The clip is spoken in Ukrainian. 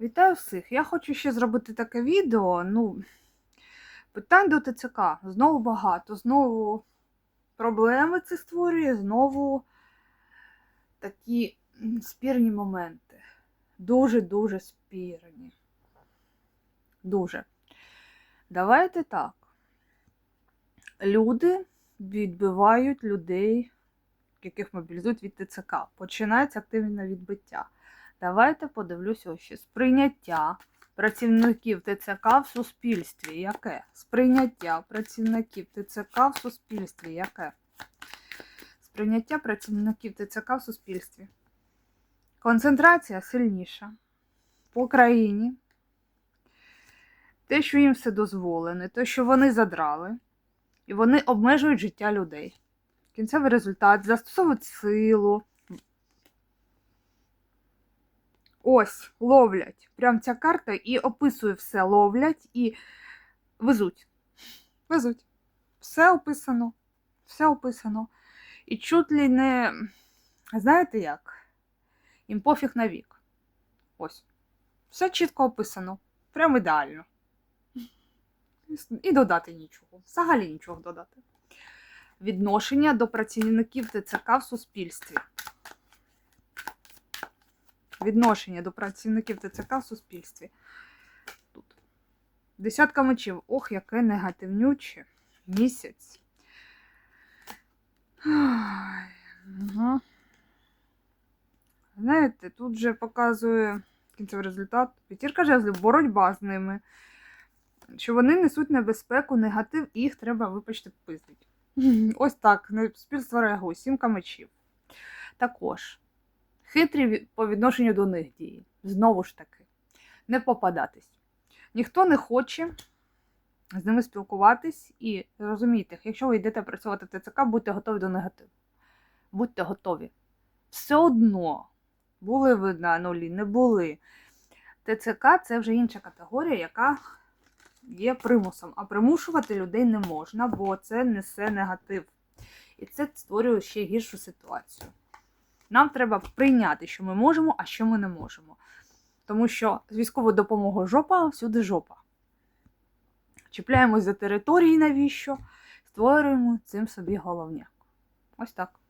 Вітаю всіх! Я хочу ще зробити таке відео. Ну, питань до ТЦК знову багато, знову проблеми це створює, знову такі спірні моменти. Дуже-дуже спірні. Дуже. Давайте так. Люди відбивають людей, яких мобілізують від ТЦК. Починається активне відбиття. Давайте подивлюся ось ще. Сприйняття працівників ТЦК в суспільстві. Яке? Сприйняття працівників ТЦК в суспільстві. Яке? Сприйняття працівників ТЦК в суспільстві. Концентрація сильніша. По країні. Те, що їм все дозволене, те, що вони задрали, і вони обмежують життя людей. Кінцевий результат застосовують силу, Ось, ловлять. Прям ця карта і описує все. Ловлять і везуть. Везуть. Все описано. Все описано. І чуть ли не. Знаєте як? Їм пофіг на вік. Ось. Все чітко описано. Прям ідеально. І додати нічого. Взагалі нічого додати. Відношення до працівників ТЦК в суспільстві відношення до працівників ТЦК в суспільстві. Тут. Десятка мечів. Ох, яке негативнюче. Місяць. Знаєте, тут же показує кінцевий результат. П'ятірка жезлів, боротьба з ними. Що вони несуть небезпеку, негатив, і їх треба, вибачте, пиздить. Ось так. Суспільство реагує. Сімка мечів. Також хитрі по відношенню до них дії. Знову ж таки, не попадатись. Ніхто не хоче з ними спілкуватись і розумійте, якщо ви йдете працювати в ТЦК, будьте готові до негативу. Будьте готові. Все одно, були ви на нулі, не були. ТЦК це вже інша категорія, яка є примусом. А примушувати людей не можна, бо це несе негатив. І це створює ще гіршу ситуацію. Нам треба прийняти, що ми можемо, а що ми не можемо. Тому що з військовою допомогою жопа, всюди жопа. Чіпляємось за території, навіщо? Створюємо цим собі головняк. Ось так.